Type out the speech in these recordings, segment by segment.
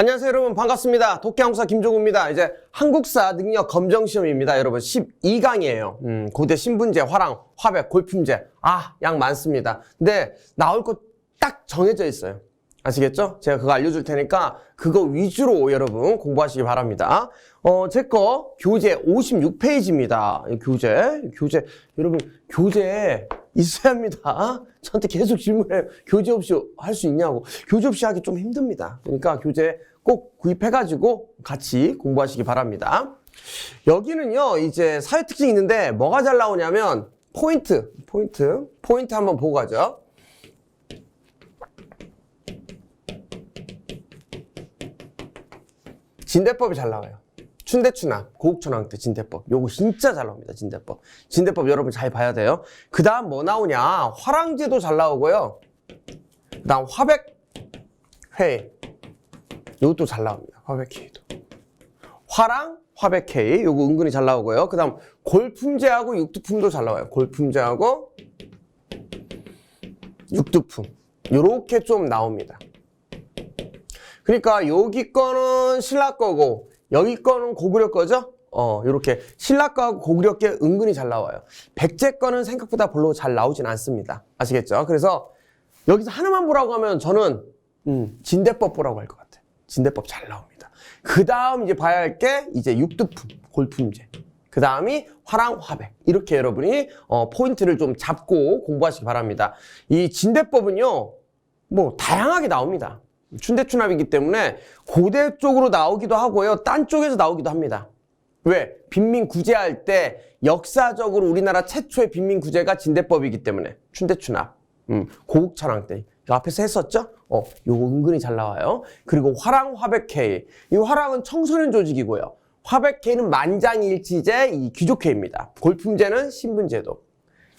안녕하세요 여러분 반갑습니다. 독해항사 김종우입니다. 이제 한국사 능력 검정 시험입니다. 여러분 12강이에요. 음, 고대 신분제, 화랑, 화백, 골품제. 아, 양 많습니다. 근데 나올 거딱 정해져 있어요. 아시겠죠? 제가 그거 알려줄 테니까 그거 위주로 여러분 공부하시기 바랍니다. 어, 제 거 교재 56페이지입니다. 교재, 교재. 여러분, 교재 있어야 합니다. 저한테 계속 질문해요. 교재 없이 할 수 있냐고. 교재 없이 하기 좀 힘듭니다. 그러니까 교재 꼭 구입해가지고 같이 공부하시기 바랍니다. 여기는요, 이제 사회 특징이 있는데 뭐가 잘 나오냐면 포인트, 포인트, 포인트 한번 보고 가죠. 진대법이 잘 나와요. 춘대춘학, 고국천왕 때 진대법. 요거 진짜 잘 나옵니다, 진대법. 진대법 여러분 잘 봐야 돼요. 그 다음 뭐 나오냐? 화랑제도 잘 나오고요. 그 다음 화백회. 요것도 잘 나옵니다, 화백회도. 화랑, 화백회. 요거 은근히 잘 나오고요. 그 다음 골품제하고 육두품도 잘 나와요. 골품제하고 육두품. 요렇게 좀 나옵니다. 그러니까 여기 거는 신라 거고 여기 거는 고구려 거죠? 어, 이렇게 신라 거하고 고구려 게 은근히 잘 나와요. 백제 거는 생각보다 별로 잘 나오진 않습니다. 아시겠죠? 그래서 여기서 하나만 보라고 하면 저는 음, 진대법 보라고 할것 같아요. 진대법 잘 나옵니다. 그 다음 이제 봐야 할 게 이제 육두품, 골품제. 그 다음이 화랑, 화백. 이렇게 여러분이 어, 포인트를 좀 잡고 공부하시기 바랍니다. 이 진대법은요, 뭐 다양하게 나옵니다. 춘대춘합이기 때문에 고대 쪽으로 나오기도 하고요. 딴 쪽에서 나오기도 합니다. 왜? 빈민 구제할 때 역사적으로 우리나라 최초의 빈민 구제가 진대법이기 때문에 춘대춘합. 음, 고국천왕 때. 앞에서 했었죠? 어, 요거 은근히 잘 나와요. 그리고 화랑 화백회. 이 화랑은 청소년 조직이고요. 화백회는 만장일치제 이 귀족회입니다. 골품제는 신분제도.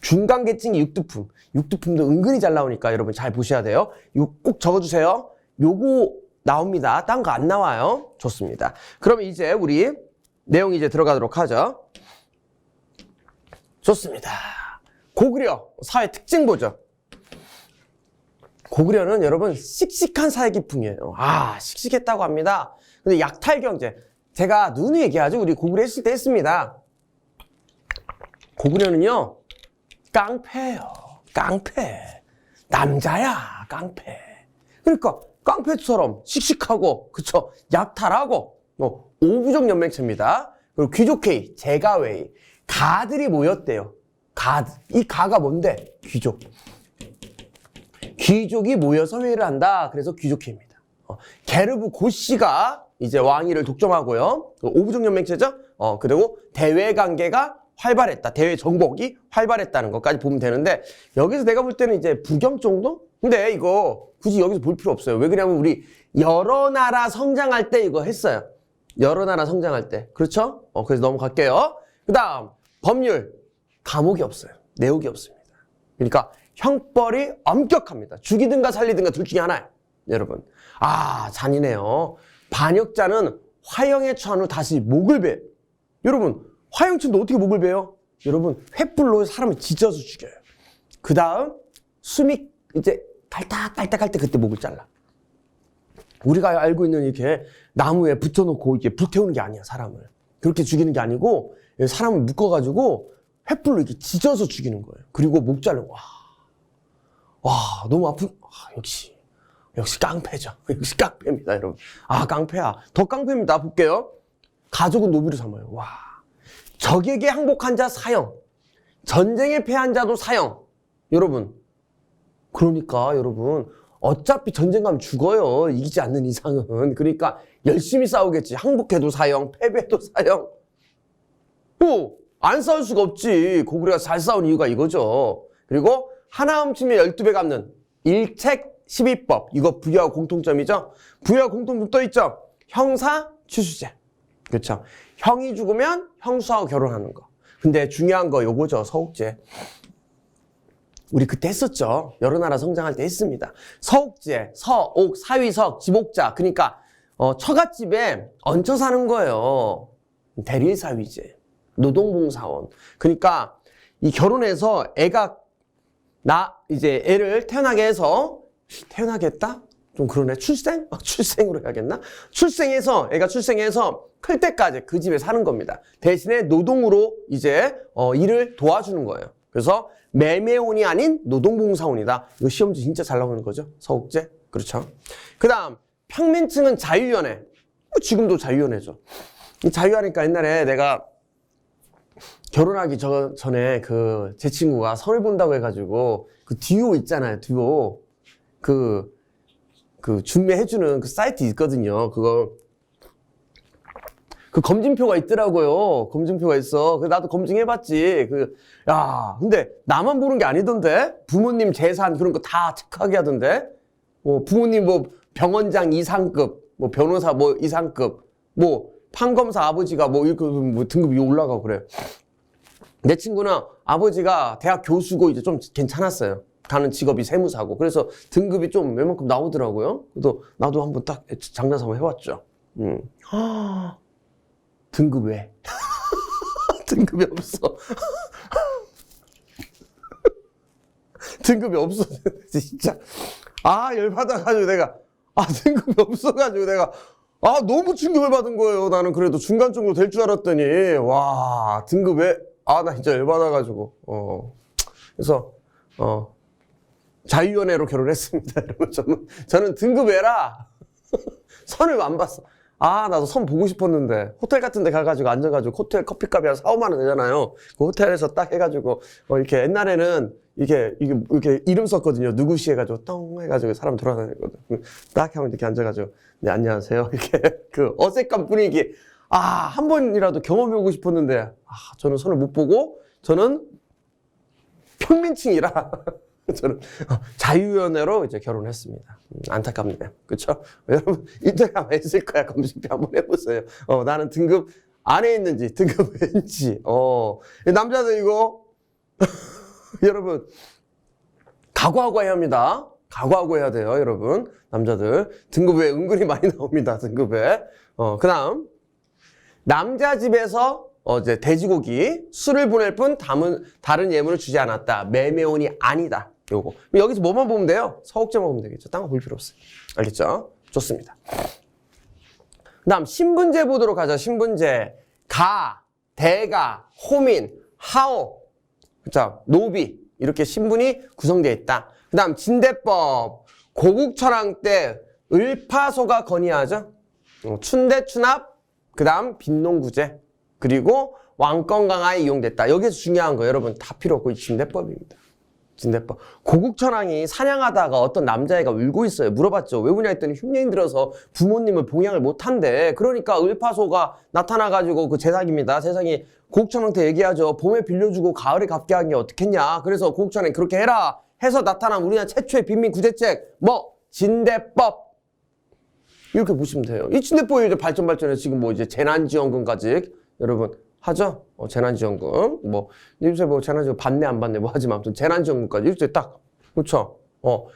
중간계층이 육두품. 육두품도 은근히 잘 나오니까 여러분 잘 보셔야 돼요. 이거 꼭 적어주세요. 요거 나옵니다. 딴 거 안 나와요. 좋습니다. 그럼 이제 우리 내용 이제 들어가도록 하죠. 좋습니다. 고구려 사회 특징 보죠. 고구려는 여러분 씩씩한 사회 기풍이에요. 아, 씩씩했다고 합니다. 근데 약탈 경제. 제가 누누이 얘기하죠. 우리 고구려 했을 때 했습니다. 고구려는요, 깡패예요. 깡패. 남자야, 깡패. 그러니까 깡패처럼 씩씩하고, 그쵸? 약탈하고, 뭐, 오부족 연맹체입니다. 그리고 귀족회의, 제가회의. 가들이 모였대요. 가드. 이 가가 뭔데? 귀족. 귀족이 모여서 회의를 한다. 그래서 귀족회입니다. 어, 게르브 고씨가 이제 왕위를 독점하고요. 그 오부족 연맹체죠. 어, 그리고 대외 관계가 활발했다. 대외 정복이 활발했다는 것까지 보면 되는데 여기서 내가 볼 때는 이제 부경 정도? 근데 이거 굳이 여기서 볼 필요 없어요. 왜 그러냐면 우리 여러 나라 성장할 때 이거 했어요. 여러 나라 성장할 때. 그렇죠? 어, 그래서 넘어갈게요. 그 다음, 법률. 감옥이 없어요. 내옥이 없습니다. 그러니까 형벌이 엄격합니다. 죽이든가 살리든가 둘 중에 하나예요. 여러분. 아, 잔인해요. 반역자는 화형에 처한 후 다시 목을 베. 여러분, 화형친도 어떻게 목을 베요? 여러분, 횃불로 사람을 찢어서 죽여요. 그 다음, 숨이 이제 갈딱갈딱 할 때 그때 목을 잘라. 우리가 알고 있는 이렇게 나무에 붙여놓고 이렇게 불태우는 게 아니야, 사람을. 그렇게 죽이는 게 아니고, 사람을 묶어가지고 횃불로 이렇게 찢어서 죽이는 거예요. 그리고 목 자르고, 와. 와, 너무 아픈, 아, 역시. 역시 깡패죠. 역시 깡패입니다, 여러분. 아, 깡패야. 더 깡패입니다. 볼게요. 가족은 노비로 삼아요. 와. 적에게 항복한 자 사형. 전쟁에 패한 자도 사형. 여러분. 그러니까, 여러분. 어차피 전쟁 가면 죽어요. 이기지 않는 이상은. 그러니까 열심히 싸우겠지. 항복해도 사형, 패배도 사형. 뭐, 안 싸울 수가 없지. 고구려가 잘 싸운 이유가 이거죠. 그리고 하나 훔치면 12배 갚는 일책 12법. 이거 부여와 공통점이죠. 부여와 공통점 또 있죠. 형사 추수제. 그렇죠. 형이 죽으면 형수하고 결혼하는 거. 근데 중요한 거 요거죠. 서욱제. 우리 그때 했었죠. 여러 나라 성장할 때 했습니다. 서욱제, 서옥, 사위석, 지복자. 그러니까 어, 처갓집에 얹혀 사는 거예요. 대릴사위제. 노동봉사원. 그러니까 이 결혼해서 애가 나 이제 애를 태어나게 해서 태어나겠다? 좀 그러네. 출생? 아, 출생으로 해야겠나? 출생해서, 애가 출생해서 클 때까지 그 집에 사는 겁니다. 대신에 노동으로 이제, 어, 일을 도와주는 거예요. 그래서 매매혼이 아닌 노동봉사혼이다. 이거 시험지 진짜 잘 나오는 거죠. 서욱제. 그렇죠. 그 다음, 평민층은 자유연애. 뭐 지금도 자유연애죠. 이 자유하니까 옛날에 내가 결혼하기 저, 전에 그 제 친구가 선을 본다고 해가지고 그 듀오 있잖아요. 듀오. 그, 그 준비해주는 그 사이트 있거든요. 그거. 그 검진표가 있더라고요. 검진표가 있어. 그 나도 검증해봤지. 그, 야, 근데 나만 보는 게 아니던데? 부모님 재산 그런 거 다 체크하게 하던데? 뭐, 부모님 뭐 병원장 이상급, 뭐 변호사 뭐 이상급, 뭐 판검사 아버지가 뭐 이렇게 뭐 등급이 올라가고 그래. 내 친구는 아버지가 대학 교수고 이제 좀 괜찮았어요. 가는 직업이 세무사고. 그래서 등급이 좀 웬만큼 나오더라고요. 그래서 나도 한번 딱 장난 삼아 해봤죠. 음. 등급 왜? 등급이 없어. 등급이 없어. 진짜. 아, 열받아가지고 내가. 아, 등급이 없어가지고 내가. 아, 너무 충격을 받은 거예요. 나는 그래도 중간 정도 될 줄 알았더니. 와, 등급 왜? 아, 나 진짜 열받아가지고. 어. 그래서, 어. 자유연애로 결혼했습니다. 여러분, 저는, 저는 등급 애라. 선을 안 봤어. 아, 나도 선 보고 싶었는데. 호텔 같은 데 가가지고 앉아가지고 호텔 커피값이 한 4, 5만 원 되잖아요. 그 호텔에서 딱 해가지고, 어, 이렇게 옛날에는 이게, 이게, 이렇게 이름 썼거든요. 누구시 해가지고, 똥 해가지고 사람 돌아다니거든. 딱 하면 이렇게 앉아가지고, 네, 안녕하세요. 이렇게 그 어색한 분위기. 아, 한 번이라도 경험해보고 싶었는데, 아, 저는 선을 못 보고, 저는 평민층이라. 저는 어, 자유연애로 이제 결혼했습니다. 음, 안타깝네요. 그렇죠? 여러분 인터넷 아마 있을 거야. 검색표 한번 해보세요. 어, 나는 등급 안에 있는지 등급 왠지. 어, 이 남자들 이거 여러분 각오하고 해야 합니다. 각오하고 해야 돼요, 여러분. 남자들 등급에 은근히 많이 나옵니다. 등급에. 어, 그 다음 남자 집에서 어제 돼지고기 술을 보낼 뿐 다른, 다른 예물을 주지 않았다. 매매혼이 아니다. 요거. 여기서 뭐만 보면 돼요? 서옥제만 보면 되겠죠. 딴 거 볼 필요 없어요. 알겠죠? 좋습니다. 그 다음, 신분제 보도록 하죠. 신분제. 가, 대가, 호민, 하오, 자, 노비. 이렇게 신분이 구성되어 있다. 그 다음, 진대법. 고국철왕 때 을파소가 건의하죠. 어, 춘대, 추납, 그 다음, 빈농구제. 그리고 왕권 강화에 이용됐다. 여기서 중요한 거 여러분 다 필요 없고 이 진대법입니다. 진대법. 고국천왕이 사냥하다가 어떤 남자애가 울고 있어요. 물어봤죠. 왜 우냐 했더니 흉내인 들어서 부모님을 봉양을 못한대. 그러니까 을파소가 나타나가지고 그 제사입니다. 세상이 고국천왕한테 얘기하죠. 봄에 빌려주고 가을에 갚게 하는 게 어떻겠냐. 그래서 고국천왕이 그렇게 해라. 해서 나타난 우리나라 최초의 빈민 구제책. 뭐 진대법. 이렇게 보시면 돼요. 이 진대법이 이제 발전 발전해서 지금 뭐 이제 재난지원금까지 여러분 하죠? 어, 재난지원금 뭐 요새 뭐 재난지원금 받네 안 받네 뭐 하지만 아무튼 재난지원금까지 이렇게 딱 그렇죠? 어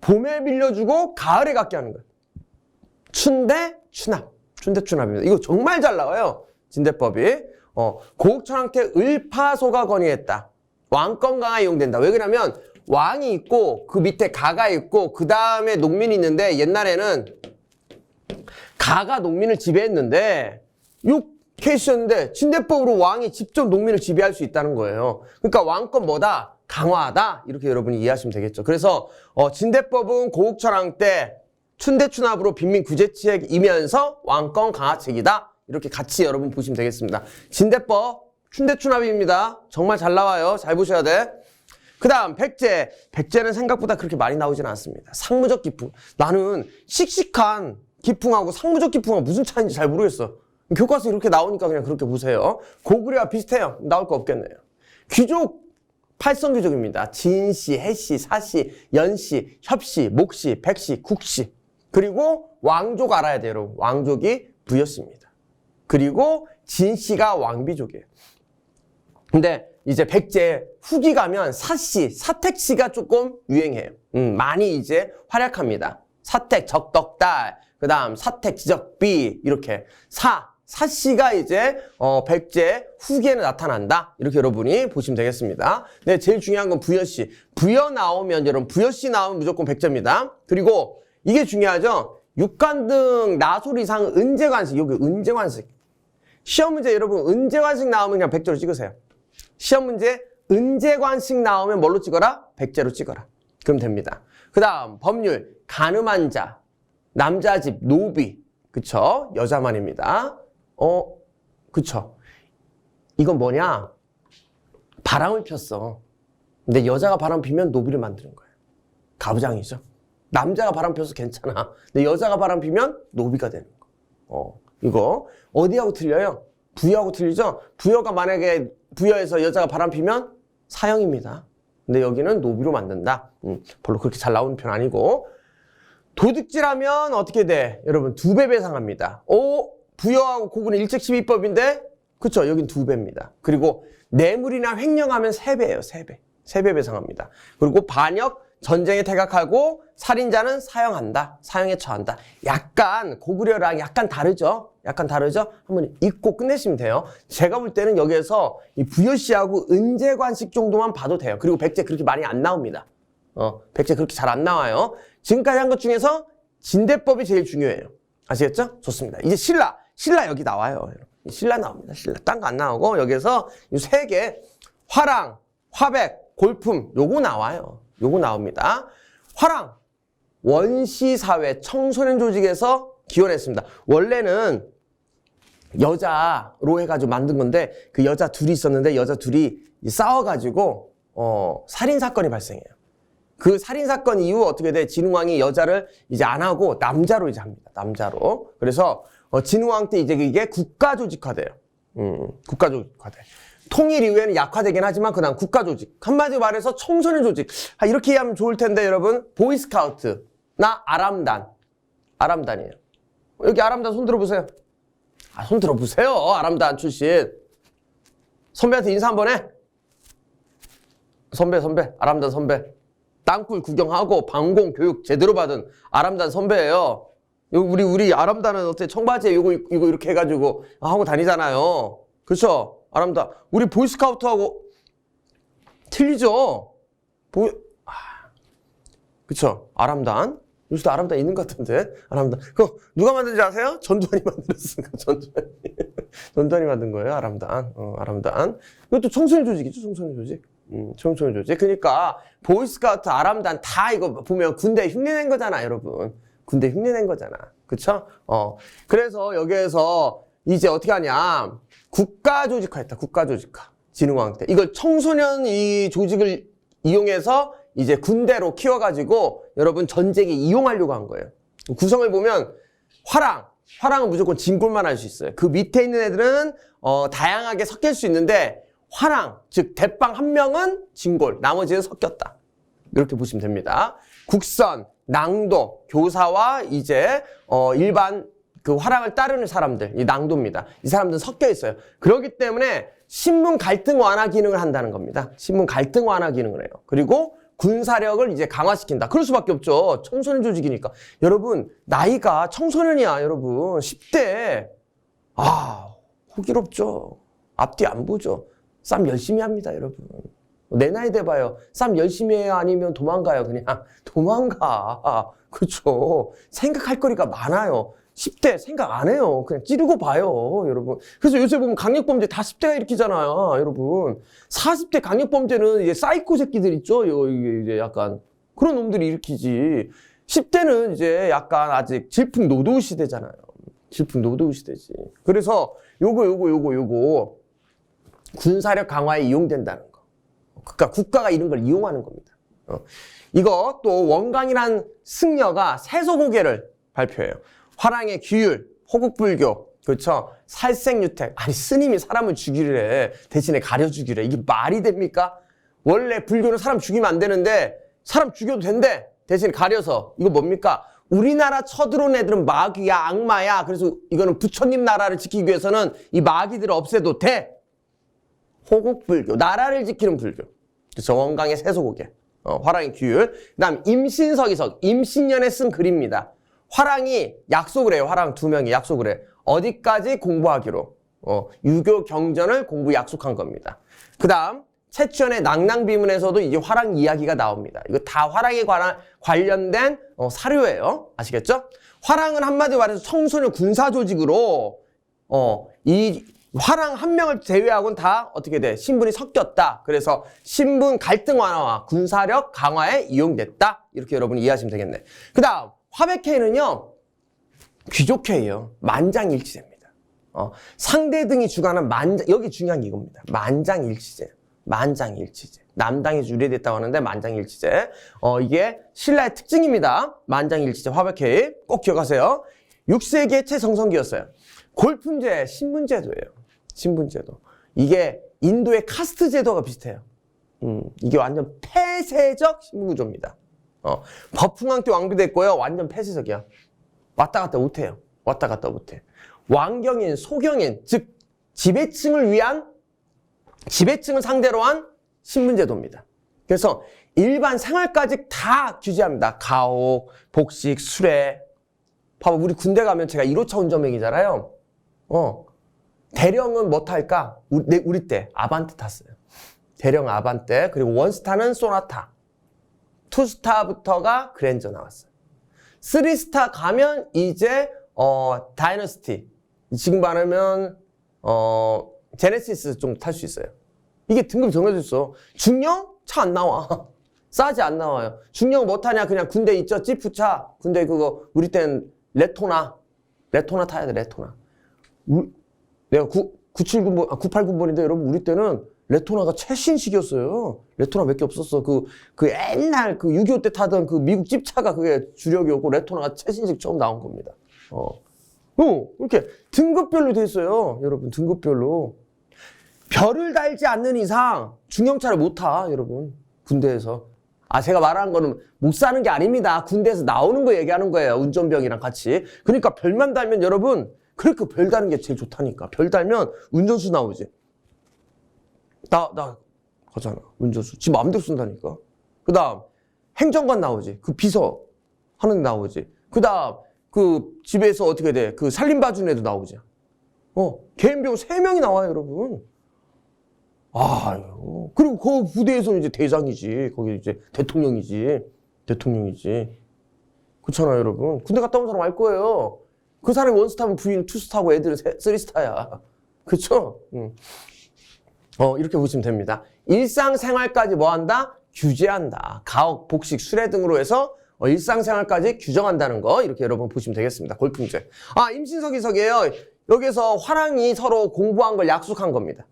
봄에 빌려주고 가을에 갚게 하는 거예요. 춘대 추납 춘대 추납입니다. 이거 정말 잘 나와요. 진대법이 어 고국천왕께 을파소가 건의했다. 왕권 강화 이용된다. 왜 그러냐면 왕이 있고 그 밑에 가가 있고 그 다음에 농민이 있는데 옛날에는 가가 농민을 지배했는데 요 케이스였는데 진대법으로 왕이 직접 농민을 지배할 수 있다는 거예요. 그러니까 왕권 뭐다? 강화하다 이렇게 여러분이 이해하시면 되겠죠. 그래서 어, 진대법은 고국철왕 때 춘대춘합으로 빈민 구제책이면서 왕권 강화책이다. 이렇게 같이 여러분 보시면 되겠습니다. 진대법 춘대춘합입니다. 정말 잘 나와요. 잘 보셔야 돼. 그 다음 백제. 백제는 생각보다 그렇게 많이 나오진 않습니다. 상무적 기풍. 나는 씩씩한 기풍하고 상무적 기풍하고 무슨 차이인지 잘 모르겠어. 교과서 이렇게 나오니까 그냥 그렇게 보세요. 고구려와 비슷해요. 나올 거 없겠네요. 귀족 팔성 귀족입니다. 진씨, 해씨, 사씨, 연씨, 협씨, 목씨, 백씨, 국씨. 그리고 왕족 알아야 돼요, 여러분. 왕족이 부여씨입니다. 그리고 진씨가 왕비족이에요. 근데 이제 백제 후기 가면 사씨, 사택씨가 조금 유행해요. 음, 많이 이제 활약합니다. 사택, 적덕달, 그 다음 사택, 지적비, 이렇게 사, 사씨가 이제 어, 백제 후기에는 나타난다. 이렇게 여러분이 보시면 되겠습니다. 네, 제일 중요한 건 부여씨. 부여 나오면 여러분 부여씨 나오면 무조건 백제입니다. 그리고 이게 중요하죠. 육관등 나솔 이상 은재관식 여기 은재관식 시험 문제 여러분 은재관식 나오면 그냥 백제로 찍으세요. 시험 문제 은재관식 나오면 뭘로 찍어라? 백제로 찍어라. 그럼 됩니다. 그 다음 법률 가늠한 자 남자 집 노비 그쵸 여자만입니다. 어 그쵸 이건 뭐냐 바람을 폈어. 근데 여자가 바람 피면 노비를 만드는 거예요. 가부장이죠. 남자가 바람 펴서 괜찮아. 근데 여자가 바람 피면 노비가 되는 거. 어, 이거 어디하고 틀려요? 부여하고 틀리죠? 부여가 만약에 부여에서 여자가 바람 피면 사형입니다. 근데 여기는 노비로 만든다. 음, 별로 그렇게 잘 나오는 편 아니고 도둑질하면 어떻게 돼? 여러분 두 배 배상합니다. 오 부여하고 고분의 일책십이법인데 그쵸? 여긴 두 배입니다. 그리고 뇌물이나 횡령하면 세 배예요. 세 배. 세 배 배상합니다. 그리고 반역 전쟁에 태각하고 살인자는 사형한다. 사형에 처한다. 약간 고구려랑 약간 다르죠? 약간 다르죠? 한번 읽고 끝내시면 돼요. 제가 볼 때는 여기에서 이 부여시하고 은재관식 정도만 봐도 돼요. 그리고 백제 그렇게 많이 안 나옵니다. 어, 백제 그렇게 잘 안 나와요. 지금까지 한 것 중에서 진대법이 제일 중요해요. 아시겠죠? 좋습니다. 이제 신라. 신라 여기 나와요. 신라 나옵니다. 신라. 딴 거 안 나오고 여기에서 이 세 개. 화랑, 화백, 골품. 요거 나와요. 요거 나옵니다. 화랑. 원시사회 청소년 조직에서 기원했습니다. 원래는 여자로 해가지고 만든 건데 그 여자 둘이 있었는데 여자 둘이 싸워가지고 어, 살인 사건이 발생해요. 그 살인 사건 이후 어떻게 돼? 진흥왕이 여자를 이제 안 하고 남자로 이제 합니다. 남자로. 그래서 어, 진흥왕 때 이제 이게 국가 조직화돼요. 음, 국가 조직화돼. 통일 이후에는 약화되긴 하지만 그다음 국가 조직. 한마디로 말해서 청소년 조직. 아, 이렇게 하면 좋을 텐데 여러분 보이스카우트나 아람단, 아람단이에요. 여기 아람단 손 들어보세요. 아, 손 들어보세요. 아람단 출신. 선배한테 인사 한번 해. 선배, 선배. 아람단 선배. 땅굴 구경하고 방공 교육 제대로 받은 아람단 선배예요. 요 우리 우리 아람단은 어때 청바지에 이거 이거 이렇게 해가지고 하고 다니잖아요. 그렇죠? 아람단 우리 보이스카우트하고 틀리죠? 보 아, 그쵸? 아람단 요새도 아람단 있는 것 같은데 아람단 그거 누가 만든지 아세요? 전두환이 만들었으니까 전두환이 전두환이 만든 거예요 아람단 어, 아람단 이것도 청소년 조직이죠 청소년 조직 음, 청소년 조직 그러니까 보이스카우트 아람단 다 이거 보면 군대 흉내낸 거잖아 여러분. 군대 흉내낸 거잖아. 그쵸? 어. 그래서 여기에서 이제 어떻게 하냐? 국가 조직화했다 국가 조직화. 진흥왕 때. 이걸 청소년 이 조직을 이용해서 이제 군대로 키워가지고 여러분 전쟁에 이용하려고 한 거예요. 구성을 보면 화랑, 화랑은 무조건 진골만 할 수 있어요. 그 밑에 있는 애들은 어, 다양하게 섞일 수 있는데 화랑, 즉 대빵 한 명은 진골, 나머지는 섞였다. 이렇게 보시면 됩니다. 국선, 낭도, 교사와 이제 어, 일반 그 화랑을 따르는 사람들, 이 낭도입니다. 이 사람들은 섞여 있어요. 그렇기 때문에 신분 갈등 완화 기능을 한다는 겁니다. 신분 갈등 완화 기능을 해요. 그리고 군사력을 이제 강화시킨다. 그럴 수밖에 없죠. 청소년 조직이니까. 여러분, 나이가 청소년이야, 여러분. 10대. 아, 호기롭죠. 앞뒤 안 보죠. 싸움 열심히 합니다, 여러분. 내 나이 돼봐요. 싸움 열심히 해요? 아니면 도망가요? 그냥 도망가. 그렇죠. 생각할 거리가 많아요. 10대 생각 안 해요. 그냥 찌르고 봐요, 여러분. 그래서 요새 보면 강력범죄 다 10대가 일으키잖아요, 여러분. 40대 강력범죄는 이제 사이코 새끼들 있죠? 요, 이게 이제 약간 그런 놈들이 일으키지. 10대는 이제 약간 아직 질풍노도 시대잖아요. 질풍노도 시대지. 그래서 요거, 요거, 요거, 요거 군사력 강화에 이용된다는 거. 그러니까 국가가 이런 걸 이용하는 겁니다. 어. 이거 또 원강이란 승려가 세소고개를 발표해요. 화랑의 규율, 호국불교, 그렇죠? 살생유택. 아니 스님이 사람을 죽이래. 대신에 가려 죽이래. 이게 말이 됩니까? 원래 불교는 사람 죽이면 안 되는데 사람 죽여도 된대. 대신 가려서. 이거 뭡니까? 우리나라 쳐들어온 애들은 마귀야, 악마야. 그래서 이거는 부처님 나라를 지키기 위해서는 이 마귀들을 없애도 돼. 호국불교, 나라를 지키는 불교. 그렇죠? 원강의 세소고개. 어, 화랑의 규율. 그 다음 임신석이석, 임신년에 쓴 글입니다. 화랑이 약속을 해요. 화랑 두 명이 약속을 해. 어디까지 공부하기로. 어, 유교 경전을 공부 약속한 겁니다. 그 다음 최치원의 낭낭비문에서도 이제 화랑 이야기가 나옵니다. 이거 다 화랑에 관한, 관련된 어, 사료예요. 아시겠죠? 화랑은 한마디로 말해서 청소년 군사 조직으로 어, 이 화랑 한 명을 제외하고는 다 어떻게 돼? 신분이 섞였다. 그래서 신분 갈등 완화와 군사력 강화에 이용됐다. 이렇게 여러분이 이해하시면 되겠네. 그 다음, 화백회는요, 귀족회예요. 만장일치제입니다. 어, 상대 등이 주관한 만장, 여기 중요한 게 이겁니다. 만장일치제. 만장일치제. 남당이 유래됐다고 하는데 만장일치제. 어, 이게 신라의 특징입니다. 만장일치제 화백회. 꼭 기억하세요. 6세기의 최정성기였어요. 골품제, 신분제도예요. 신분제도. 이게 인도의 카스트 제도가 비슷해요. 음, 이게 완전 폐쇄적 신분구조입니다. 어, 버풍왕 때 왕비 됐고요. 완전 폐쇄적이야. 왔다 갔다 못해요. 왔다 갔다 못해. 왕경인, 소경인, 즉 지배층을 위한 지배층을 상대로 한 신분제도입니다. 그래서 일반 생활까지 다 규제합니다. 가옥, 복식, 수레. 봐봐, 우리 군대 가면 제가 1호차 운전병이잖아요. 어. 대령은 뭐 탈까? 우리, 내- 우리 때 아반떼 탔어요. 대령 아반떼, 그리고 원스타는 소나타. 투스타부터가 그랜저 나왔어요. 쓰리스타 가면 이제 어 다이너스티 지금 말하면 어 제네시스 좀 탈 수 있어요. 이게 등급이 정해져 있어. 중령 차안 나와. 싸지 안 나와요. 중령 뭐 타냐? 그냥 군대 있죠. 지프차. 군대 그거 우리 땐 레토나. 레토나 타야 돼. 레토나. 우- 내가 9, 97군번, 아, 98군번인데 여러분 우리 때는 레토나가 최신식이었어요. 레토나 몇 개 없었어. 그, 그 옛날 그 6.25 때 타던 그 미국 집차가 그게 주력이었고 레토나가 최신식 처음 나온 겁니다. 어. 어, 이렇게 등급별로 돼 있어요. 여러분, 등급별로. 별을 달지 않는 이상 중형차를 못 타, 여러분. 군대에서. 아, 제가 말하는 거는 못 사는 게 아닙니다. 군대에서 나오는 거 얘기하는 거예요. 운전병이랑 같이. 그러니까 별만 달면 여러분, 그렇게 별 다는 게 제일 좋다니까. 별 달면 운전수 나오지. 나, 나, 거잖아. 운전수. 지 마음대로 쓴다니까. 그 다음, 행정관 나오지. 그 비서 하는 데 나오지. 그 다음, 그 집에서 어떻게 돼. 그 살림봐준 애도 나오지. 어, 개인병 세명이 나와요, 여러분. 아유. 그리고 그 부대에서는 이제 대장이지. 거기 이제 대통령이지. 대통령이지. 그렇잖아요, 여러분. 군대 갔다 온 사람 알 거예요. 그 사람이 원스타면 부인 투스타고 애들은 세- 쓰리스타야. 그쵸? 응. 어, 이렇게 보시면 됩니다. 일상생활까지 뭐 한다? 규제한다. 가옥, 복식, 수레 등으로 해서 어, 일상생활까지 규정한다는 거 이렇게 여러분 보시면 되겠습니다. 골품제. 아, 임신석 이석이에요. 여기서 화랑이 서로 공부한 걸 약속한 겁니다.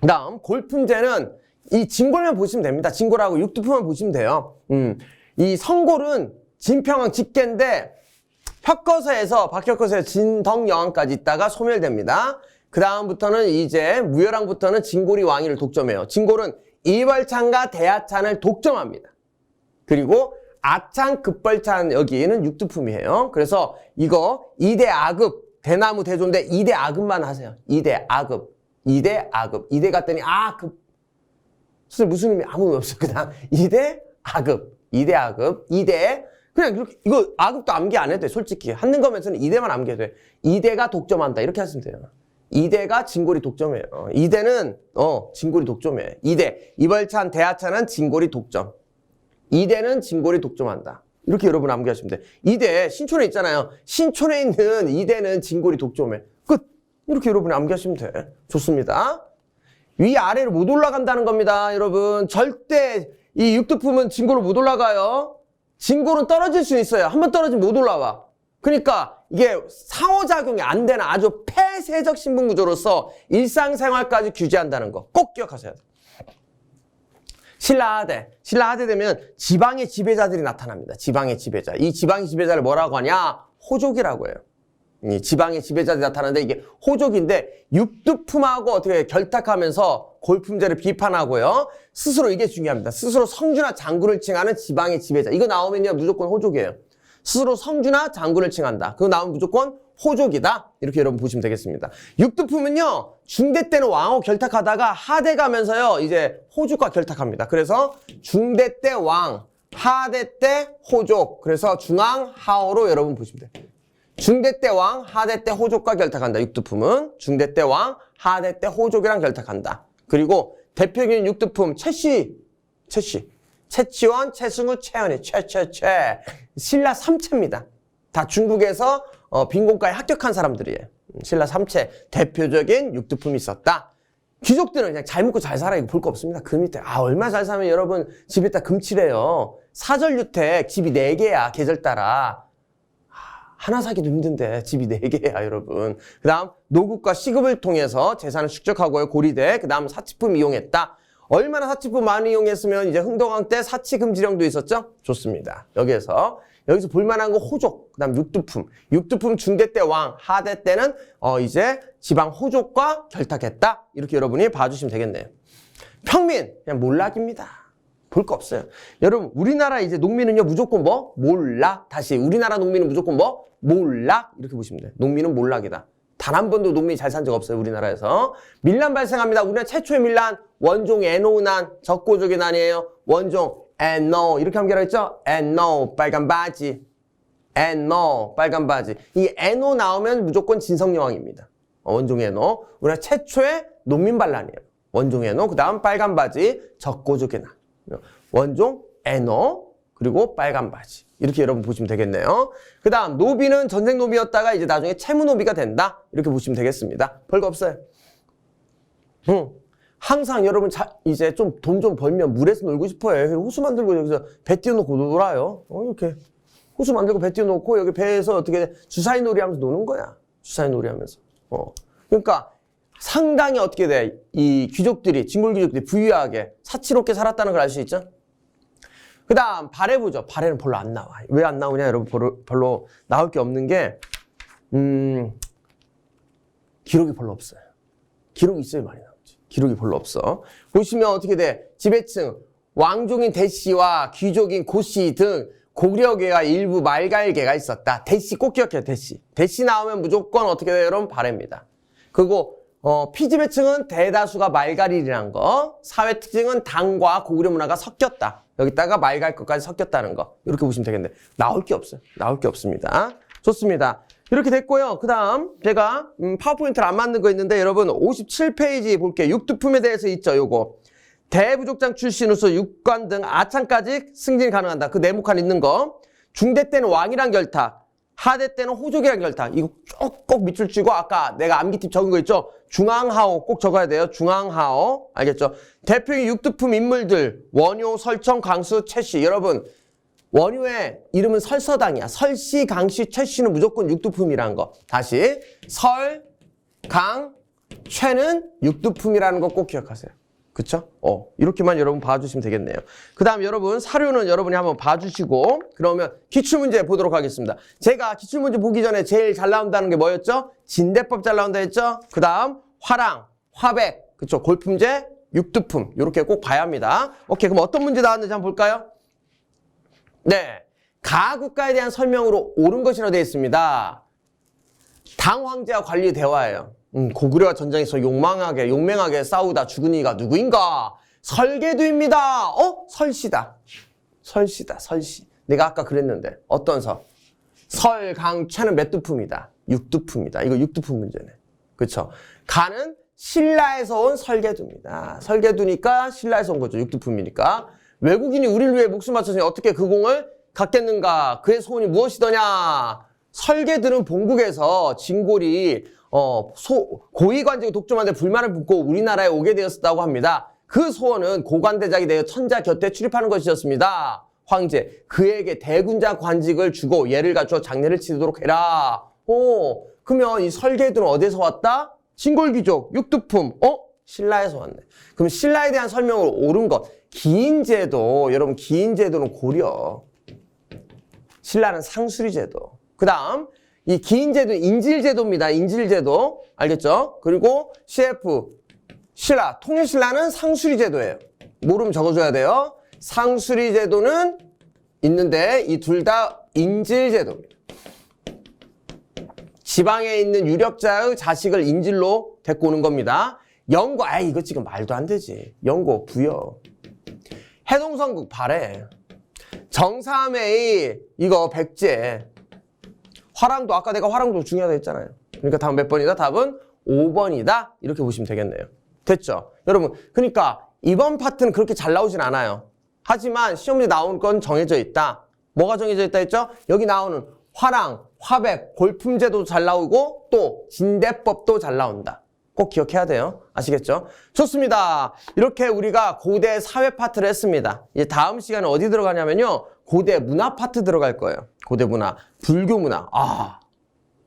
그 다음, 골품제는 이 진골만 보시면 됩니다. 진골하고 육두품만 보시면 돼요. 음, 이 성골은 진평왕 직계인데 혁거서에서 박혁거서에 진덕여왕까지 있다가 소멸됩니다. 그 다음부터는 이제 무열왕부터는 진골이 왕위를 독점해요. 진골은 이벌찬과 대하찬을 독점합니다. 그리고 아찬, 급벌찬 여기는 육두품이에요. 그래서 이거 2대 아급 대나무 대조인데 2대 아급만 하세요. 2대 아급, 2대 아급, 2대 갔더니 아급 선생님 무슨 의미 아무 의미 없어. 그냥 2대 아급, 2대 아급, 2대 그냥 이렇게 이거 아급도 암기 안 해도 돼. 솔직히 한는 거면서는 2대만 암기해도 돼. 2대가 독점한다 이렇게 하시면 돼요. 2대가 진골이 독점해요. 2대는 어 진골이 독점해. 2대 이벌찬 대하찬은 진골이 독점. 2대는 진골이 독점한다. 이렇게 여러분 암기하시면 돼. 2대 신촌에 있잖아요. 신촌에 있는 2대는 진골이 독점해. 끝. 이렇게 여러분이 암기하시면 돼. 좋습니다. 위 아래로 못 올라간다는 겁니다, 여러분. 절대 이 육두품은 진골로 못 올라가요. 진골은 떨어질 수 있어요. 한 번 떨어지면 못 올라와. 그러니까 이게 상호작용이 안 되는 아주 폐쇄적 신분 구조로서 일상생활까지 규제한다는 거 꼭 기억하셔야 돼요. 신라하대. 신라하대 되면 지방의 지배자들이 나타납니다. 지방의 지배자. 이 지방의 지배자를 뭐라고 하냐? 호족이라고 해요. 이 지방의 지배자들이 나타나는데 이게 호족인데 육두품하고 어떻게 결탁하면서 골품제를 비판하고요. 스스로 이게 중요합니다. 스스로 성주나 장군을 칭하는 지방의 지배자. 이거 나오면요 무조건 호족이에요. 스스로 성주나 장군을 칭한다. 그거 나오면 무조건 호족이다. 이렇게 여러분 보시면 되겠습니다. 육두품은요 중대 때는 왕하고 결탁하다가 하대 가면서요 이제 호족과 결탁합니다. 그래서 중대 때 왕, 하대 때 호족. 그래서 중앙 하오로 여러분 보시면 돼요. 중대 때 왕, 하대 때 호족과 결탁한다. 육두품은 중대 때 왕, 하대 때 호족이랑 결탁한다. 그리고 대표적인 육두품 최씨, 최씨, 최치원, 최승우, 최연희, 최최최 신라 삼체입니다. 다 중국에서 어, 빈곤과에 합격한 사람들이에요. 음, 신라 삼체 대표적인 육두품이 있었다. 귀족들은 그냥 잘 먹고 잘 살아 이거 볼 거 없습니다. 그 밑에 아 얼마 잘 살면 여러분 집에다 금칠해요. 사절주택 집이 네 개야 계절 따라 하, 하나 사기도 힘든데 집이 네 개야 여러분. 그 다음 노국과 시급을 통해서 재산을 축적하고요 고리대. 그 다음 사치품 이용했다. 얼마나 사치품 많이 이용했으면 이제 흥덕왕 때 사치 금지령도 있었죠? 좋습니다. 여기에서 여기서 볼만한 거 호족, 그 다음 육두품, 육두품 중대 때 왕, 하대 때는 어 이제 지방 호족과 결탁했다. 이렇게 여러분이 봐주시면 되겠네요. 평민 그냥 몰락입니다. 볼 거 없어요. 여러분 우리나라 이제 농민은요 무조건 뭐 몰락. 다시 우리나라 농민은 무조건 뭐 몰락 이렇게 보시면 돼요. 농민은 몰락이다. 단 한 번도 농민이 잘 산 적 없어요 우리나라에서. 밀란 발생합니다. 우리나라 최초의 밀란 원종 에노난 적고족의 난이에요. 원종 에노 이렇게 함께하겠죠? 에노 빨간 바지. 에노 빨간 바지. 이 에노 나오면 무조건 진성여왕입니다. 어, 원종 에노. 우리나라 최초의 농민 반란이에요. 원종 에노 그 다음 빨간 바지 적고족의 난. 원종 에노 그리고 빨간 바지. 이렇게 여러분 보시면 되겠네요. 그 다음 노비는 전쟁 노비였다가 이제 나중에 채무 노비가 된다. 이렇게 보시면 되겠습니다. 별거 없어요. 응. 항상 여러분 자, 이제 좀돈좀 벌면 물에서 놀고 싶어요. 호수 만들고 여기서 배 띄워놓고 놀아요. 어, 이렇게 호수 만들고 배 띄워놓고 여기 배에서 어떻게 주사위 놀이 하면서 노는 거야. 주사위 놀이 하면서. 어. 그러니까 상당히 어떻게 돼. 이 귀족들이, 진골 귀족들이 부유하게 사치롭게 살았다는 걸 알 수 있죠? 그 다음, 발해 보죠. 발해는 별로 안 나와. 왜 안 나오냐, 여러분? 별로, 별로 나올 게 없는 게, 음, 기록이 별로 없어요. 기록이 있어야 많이 나오지. 기록이 별로 없어. 보시면 어떻게 돼? 지배층, 왕종인 대씨와 귀족인 고씨 등 고려계와 일부 말갈계가 있었다. 대씨 꼭 기억해요, 대씨. 대씨 나오면 무조건 어떻게 돼요, 여러분? 발해입니다. 그리고 어, 피지배층은 대다수가 말갈이라는 거, 사회 특징은 당과 고구려 문화가 섞였다. 여기다가 말갈 것까지 섞였다는 거. 이렇게 보시면 되겠는데 나올 게 없어요. 나올 게 없습니다. 좋습니다. 이렇게 됐고요. 그 다음 제가 음, 파워포인트를 안 만든 거 있는데 여러분 57페이지 볼게요. 육두품에 대해서 있죠. 요거. 대부족장 출신으로서 육관 등 아창까지 승진 가능한다. 그 네모칸 있는 거. 중대 때는 왕이랑 결탁. 하대 때는 호족이랑 결탁. 이거 꼭 꼭 밑줄 치고 아까 내가 암기팁 적은 거 있죠? 중앙하오 꼭 적어야 돼요. 중앙하오. 알겠죠? 대표적인 육두품 인물들 원효, 설청, 강수, 최씨. 여러분 원효의 이름은 설서당이야. 설씨, 강씨, 최씨는 무조건 육두품이라는 거. 다시 설, 강, 최는 육두품이라는 거 꼭 기억하세요. 그쵸? 어, 이렇게만 여러분 봐주시면 되겠네요. 그 다음 여러분, 사료는 여러분이 한번 봐주시고, 그러면 기출문제 보도록 하겠습니다. 제가 기출문제 보기 전에 제일 잘 나온다는 게 뭐였죠? 진대법 잘 나온다 했죠? 그 다음, 화랑, 화백, 그쵸? 골품제, 육두품, 요렇게 꼭 봐야 합니다. 오케이, 그럼 어떤 문제 나왔는지 한번 볼까요? 네. 가국가에 대한 설명으로 옳은 것이라 되어 있습니다. 당 황제와 관리 대화예요. 음, 고구려와 전쟁에서 용망하게 용맹하게 싸우다 죽은 이가 누구인가? 설계두입니다. 어? 설씨다. 설씨다. 설씨. 내가 아까 그랬는데 어떤 서? 설강최는 몇 두품이다. 육두품이다. 이거 육두품 문제네. 그렇죠? 가는 신라에서 온 설계두입니다. 설계두니까 신라에서 온 거죠. 육두품이니까. 외국인이 우리를 위해 목숨 바쳤으니 어떻게 그 공을 갖겠는가? 그의 소원이 무엇이더냐? 설계들은 본국에서 진골이 어, 소, 고위관직을 독점하는데 불만을 품고 우리나라에 오게 되었다고 합니다. 그 소원은 고관대작이 되어 천자 곁에 출입하는 것이었습니다. 황제, 그에게 대군자 관직을 주고 예를 갖춰 장례를 치르도록 해라. 오, 그러면 이 설계들은 어디서 왔다? 진골귀족, 육두품, 어? 신라에서 왔네. 그럼 신라에 대한 설명을 옳은 것. 기인제도, 여러분, 기인제도는 고려. 신라는 상수리제도. 그 다음, 이 기인제도는 인질제도입니다. 인질제도. 알겠죠? 그리고 CF, 신라, 통일신라는 상수리제도예요. 모르면 적어줘야 돼요. 상수리제도는 있는데 이 둘 다 인질제도입니다. 지방에 있는 유력자의 자식을 인질로 데리고 오는 겁니다. 영고, 아 이거 지금 말도 안 되지. 영고, 부여. 해동성국 발해. 정삼의 이거 백제. 화랑도 아까 내가 화랑도 중요하다 했잖아요. 그러니까 다음 몇 번이다? 답은 5번이다. 이렇게 보시면 되겠네요. 됐죠? 여러분, 그러니까 이번 파트는 그렇게 잘 나오진 않아요. 하지만 시험 문제 나온 건 정해져 있다. 뭐가 정해져 있다 했죠? 여기 나오는 화랑, 화백, 골품제도 잘 나오고 또 진대법도 잘 나온다. 꼭 기억해야 돼요. 아시겠죠? 좋습니다. 이렇게 우리가 고대 사회 파트를 했습니다. 이제 다음 시간에 어디 들어가냐면요. 고대 문화 파트 들어갈 거예요. 고대 문화, 불교 문화. 아,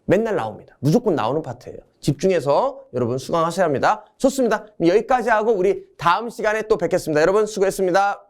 맨날 나옵니다. 무조건 나오는 파트예요. 집중해서 여러분 수강하셔야 합니다. 좋습니다. 여기까지 하고 우리 다음 시간에 또 뵙겠습니다. 여러분 수고했습니다.